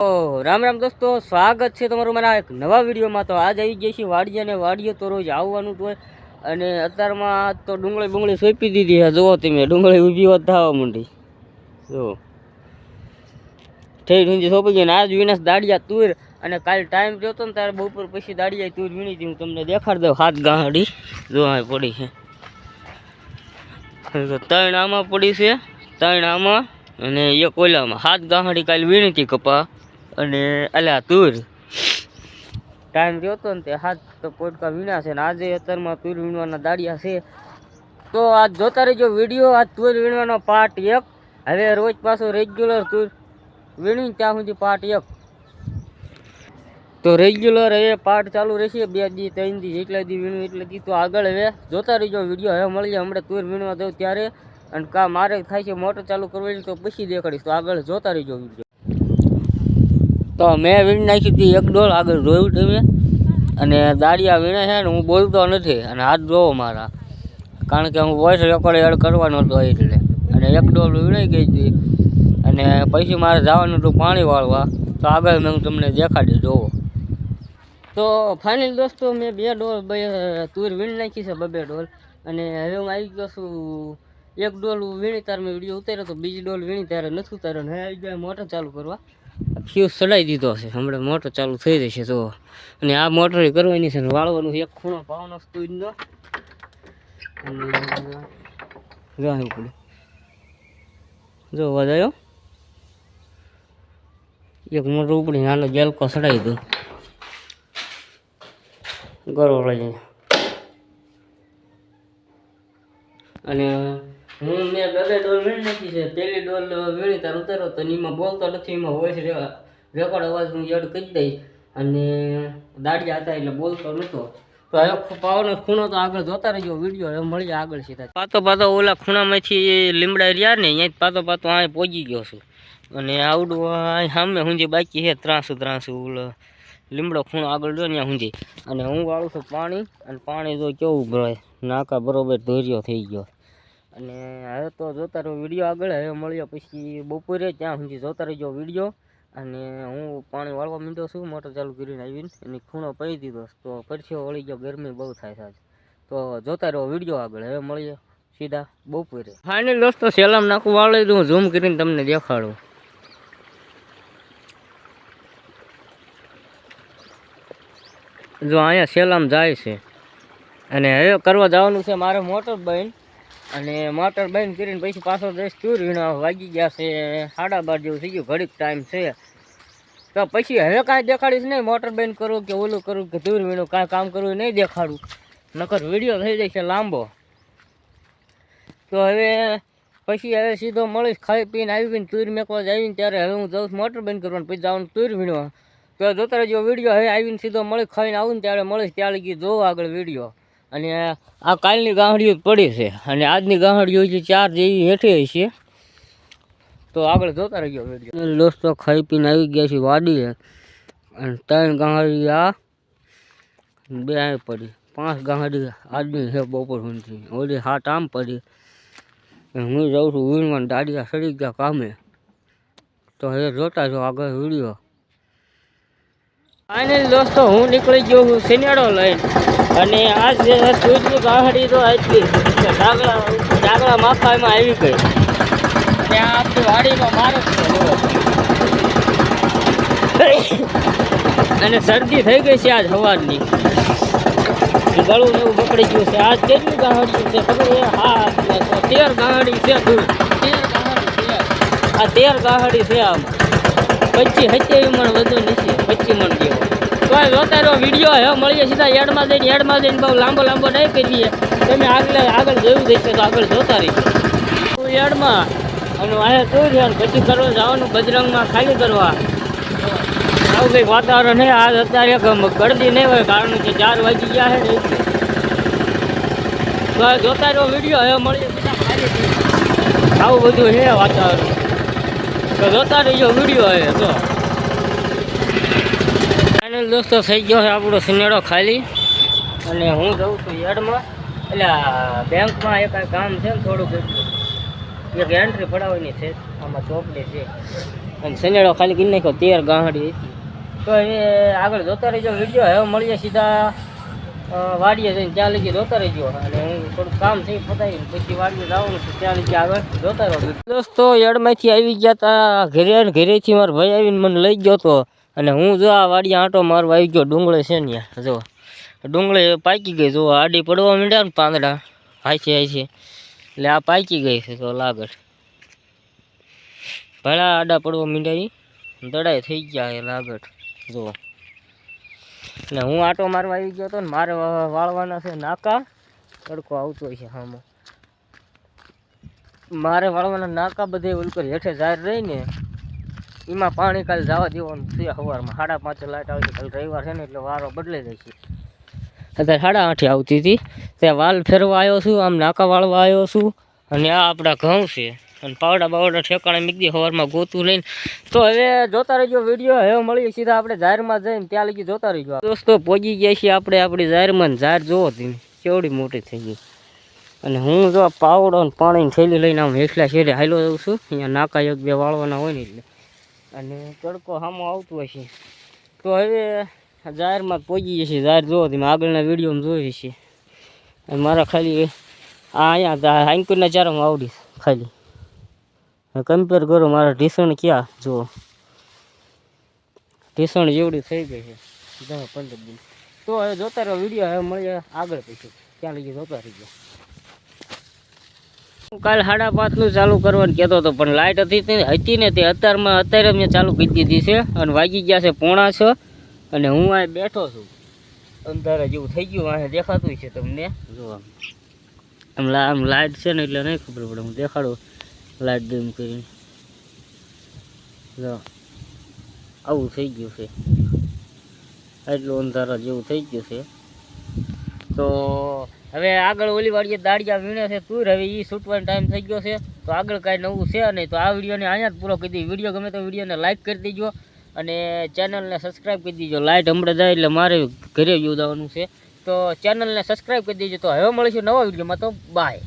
તો રામ રામ દોસ્તો, સ્વાગત છે તમારું મારા એક નવા વિડીયોમાં. તો આજ આવી ગયા છે વાડીએ અને વાડીએ તો રોજ આવવાનું જ હોય. અને અત્યારમાં તો ડુંગળી બુંગળી સોંપી દીધી છે. જુઓ તમે, ડુંગળી ઊભી હોત થવા માંડી. જુઓ. થઈ ઊંધી સોંપી ગઈ ને આજ વિનાશ દાડિયા તુર. અને કાલ ટાઈમ જોતો ને ત્યારે બપોર પછી દાડિયા તુર વીણી હતી. હું તમને દેખાડી દઉં, હાથ ગાંડી. જોવા પડી છે. ત્રણ આમાં પડી છે. ત્રણ આમાં અને એક ઓલામાં. હાથ ગાંહડી કાલ વીણી હતી કપા. અને અલ્યા તુર ટાઈમ થયો હતો ને તે હાથ તો પોટકા વીણા છે ને આજે અત્યારમાં તુર વીણવાના દાડિયા છે. તો આજ જોતા રહેજો વીડિયો, આજ તુર વીણવાનો પાર્ટ એક. હવે રોજ પાછો રેગ્યુલર તુર વીણી ત્યાં સુધી પાર્ટ એક. તો રેગ્યુલર હવે પાર્ટ ચાલુ રહેશે, બે દી, ત્રણ દી જેટલા દી વીણું એટલે દી તો આગળ હવે જોતા રહેજો વીડિયો. હવે મળીએ, હમણાં તુર વીણવા દઉં ત્યારે. અને કા મારે થાય છે, મોટર ચાલુ કરવાની તો પછી દેખાડીશ. તો આગળ જોતા રહેજો વીડિયો. તો મેં વીણી નાખી હતી એક ડોલ, આગળ જોયું તમે અને દાડિયા વીણે છે ને, હું બોલતો નથી, અને હાથ જોવો મારા. કારણ કે હું વોઇસ રેકોર્ડ એડ કરવાનો હતો એટલે. અને એક ડોલ વીણાઈ ગઈ હતી. અને પછી મારે જવાનું હતું પાણી વાળવા. તો આગળ મેં હું તમને દેખાડી જોવો. તો ફાઇનલ દોસ્તો, મેં બે ડોલ, બે તુર વીણી નાખી છે, બબે ડોલ. અને હવે હું આવી ગયો છું. એક ડોલ વીણી તારે મેં વીડિયો ઉતાર્યો તો બીજી ડોલ વીણી, ત્યારે નથી ઉતાર્યો. ને હવે આવી ગયા, મોટર ચાલુ કરવા. ફ્યુઝ ચડાવી દીધો છે. હમણાં મોટર ચાલુ થઈ જશે તો અને આ મોટર કરવાની છે વાળવાનું એક ખૂણો પાવાનો સ્તુજનો અને પડે જો વધાયો એક મોટર ઉપડી નાનો ગેલકો ચડાવી દઉં. ગરો લઈને અને હું મેં બે ડોલ વીણી નાખી છે. પહેલી ડોલ વીણી, તાર ઉતારો, તો એમાં બોલતો નથી, એમાં વોઇસ રેકોર્ડ અવાજ હું એડ કરી દઈશ. અને દાડિયા હતા એટલે બોલતો નહોતો તો હવે પાવાનો ખૂણો તો આગળ જોતા રહેજો, વીડિયો હવે મળીએ આગળ સીધા. પાતો પાતો ઓલા ખૂણામાંથી લીમડા રહ્યા ને અહીંયા પાતો પાતો આ પહોંચી ગયો છું. અને આવડું સામે હું જે બાકી છે, ત્રાસું ત્રાસું, ઓલો લીમડો ખૂણો આગળ જો ત્યાં સુધી. અને હું વાળું છું પાણી, અને પાણી તો કેવું ભરાય? નાકા બરોબર ધોર્યો થઈ ગયો. અને હવે તો જોતા રહો વીડિયો આગળ હવે મળ્યો પછી બપોરે ત્યાં સુધી જોતા રહેજો વીડિયો. અને હું પાણી વાળવા માંડ્યો છું, મોટર ચાલુ કરીને આવીને એની ખૂણો પડી દીધો. તો પરછીઓ વળી ગયો, ગરમી બહુ થાય છે તો જોતા રહ્યો વીડિયો આગળ, હવે મળીએ સીધા બપોરે. ફાઇનલ દોસ્તો, સેલામ નાખું વાળી દઉં ઝૂમ કરીને તમને દેખાડું. જો અહીંયા સેલામ જાય છે. અને હવે કરવા જવાનું છે મારે મોટર બંધ અને મોટર બંધ કરીને પછી પાછો દસ ટૂર વીણા વાગી ગયા છે. સાડા બાર જેવું થઈ ગયું, ઘડીક ટાઈમ છે. તો પછી હવે કાંઈ દેખાડીશ નહીં, મોટર બંધ કરું કે ઓલું કરું કે ટૂર વીણું, કાંઈ કામ કરવું નહીં દેખાડું. નકર વીડિયો થઈ જશે લાંબો. તો હવે પછી હવે સીધો મળીશ, ખાઈ પીને આવીને ટૂર મેકવા આવીને ત્યારે હવે હું જાઉં મોટર બંધ કરવાનું, પછી જવાનું ટૂર વીણવા. તો જોતા રહેજો વીડિયો હવે આવીને સીધો મળી ખાઈને આવું ને ત્યારે મળીશ ત્યારે લગી જોવો આગળ વીડિયો અને આ કાલની ગાંહડીઓ પડી છે. અને આજની ગાંહડીઓ જે ચાર જેવી હેઠે છે. તો આગળ જોતા રહેજો વીડિયો દોસ્તો, ખાઈ પીને આવી ગયા છે વાડીએ. અને ત્રણ ગાંહડી આ બે અહીં પડી. પાંચ ગાંહડી આજની છે બપોર સુધી ઓલી હાથ આમ પડી. હું જાઉં છું વીણવાન દાડિયા સડી ગયા કામે. તો હવે જોતા જો આગળ વીડિયો. ફાઇનલ દોસ્તો, હું નીકળી ગયો છું સિનેડો લઈને. અને આ જે સૂજની ગાહડી તો આટલી ડાગલા ડાગલા માથામાં આવી ગઈ. ત્યાં આપણી વાડીમાં મારો. અને શરદી થઈ ગઈ છે આજ સવારની ગળું એવું પકડી ગયું છે. આજ કેટલી ગાહડી છે ખબર એ હા, તેર ગાહડી છે આ તેર ગાહડી છે આમ. પચીસ સત્યાવીસ મણ વધુ નથી પચીસ મણ જેવો તો જોતા વીડિયો હવે મળીએ સીધા યાર્ડમાં જઈને એડમાં જઈને બહુ લાંબો લાંબો નહીં કરીએ તમે આગળ આગળ જોયું દેશે તો આગળ જોતા રહીશું તો એડમાં અને અહીંયા કયું છે પછી કરવા જવાનું બજરંગમાં ખાલી કરવા. આવું કંઈક વાતાવરણ હે આજ અત્યારે ગળદી નહીં હોય, કારણ કે ચાર વાગી ગયા છે ને એટલે. જોતા રહ્યો વીડિયો હવે મળીએ સીધા. ખાલી આવું બધું છે વાતાવરણ. તો જોતા રહીજો વીડિયો હવે તો ફાઇનલ દોસ્તો થઈ ગયો છે આપણો સિનેડો ખાલી અને હું જઉં છું યાર્ડમાં એટલે બેંકમાં એક કામ છે ને થોડુંક એક એન્ટ્રી પડાવવાની છે આમાં ચોપડી છે અને શનેડો ખાલી કરી નાખ્યો તેર ગાંહડી તો એ આગળ જોતા રહીજો, વીડિયો હવે મળીએ સીધા વાડીએ જઈને ત્યાં લગી જોતા રહીજો. અને કામ થઈ એ પછી વાડીએ જવાનું છે ત્યાં લગી આગળ જોતા દોસ્તો, યડમાંથી આવી ગયા તા, ઘરે ને ઘરેથી મારો ભાઈ આવીને મને લઈ ગયો તો. અને હું જો આ વાડીએ આંટો મારવા આવી ગયો, ડુંગળે છે ને જો. ડુંગળે પાકી ગઈ, જો, આડી પડવા માંડ્યા ને પાંદડા. હાઈছে છે એટલે આ પાકી ગઈ છે તો લાગડ. ભલા આડા પડવા માંડ્યા દડાઈ થઈ ગયા એ લાગડ, જો. ને હું આંટો મારવા આવી ગયો તો ને મારે વાળવાના છે નાકા. તડકો આવતો હોય છે હામાં. મારે વાળવાના નાકા બધે ઉલકર હેઠે જાહેર રહી ને એમાં પાણી કાલે જવા દેવાનું છે સવારમાં સાડા પાંચે લાઈટ છે. કાલે રવિવાર છે ને એટલે વારો બદલાઈ જાય છે. અત્યારે સાડા આઠે આવતી હતી. ત્યાં વાલ ફેરવા આવ્યો છું, આમ નાકા વાળવા આવ્યો છું અને આ આપણા ઘઉં છે. અને પાવડા બાવડા ઠેકાણે મૂકી દે સવારમાં ગોતું લઈને. તો હવે જોતા રહીજો, વીડિયો હવે મળીએ સીધા આપણે જાહેરમાં જઈને ત્યાં લગી જોતા રહીજો. દોસ્તો પહોંચી ગયા છીએ આપણે, આપણી જાહેરમાં જાહેર જોવો તમે કેવડી મોટી થઈ ગઈ. અને હું જો પાવડો ને પાણીની થેલી લઈને આમ હેઠલા શેરે હાલો જાઉં છું, અહીંયા નાકા એક બે વાળવાના હોય ને એટલે. અને તડકો સામો આવતો હોય છે. તો હવે જાહેરમાં પહોંચી જશે, જાહેર જોવો તમે, આગળના વિડીયોમાં જોઈ છે અને મારા ખાલી આ અહીંયા હાઈકુરના ચારમાં આવડી ખાલી. કમ્પેર કરો મારા ઢીસણ ક્યાં, જુઓ. ઢીસણ જેવડી થઈ ગઈ છે. દસ પંદર દિન તો હવે જોતા રહ્યો વીડિયો હવે મળીએ આગળ પછી. ત્યાં લઈ જોતા રહીએ હું કાલ સાડા પાંચનું ચાલુ કરવાનું કહેતો હતો, પણ લાઇટ હતી હતી ને તે અત્યારમાં, અત્યારે મેં ચાલુ કરી દીધી છે. અને વાગી ગયા છે પોણા છ અને હું અહીં બેઠો છું. અંધારા જેવું થઈ ગયું, અહીં દેખાતું છે તમને. જોવા આમ. આમ લાઇટ છે ને એટલે નહીં ખબર પડે, હું દેખાડું. લાઇટ ડીમ કરીને. જો. આવું થઈ ગયું છે. એટલું અંધારા જેવું થઈ ગયું છે. તો હવે આગળ ઓલી દાળિયા દાડિયા વીણે છે, તું હવે એ છૂટવાનો ટાઈમ થઈ ગયો છે. તો આગળ કાંઈ નવું છે નહીં, તો આ વિડીયોને અહીંયા જ પૂરો કરી દઈએ. વીડિયો ગમે તો વિડીયોને લાઇક કરી દેજો અને ચેનલને સબસ્ક્રાઈબ કરી દેજો. લાઇટ હમણાં જાય એટલે મારે ઘરે યોજાવાનું છે. તો ચેનલને સબસ્ક્રાઈબ કરી દેજો. તો હવે મળીશું નવા વિડીયોમાં. તો બાય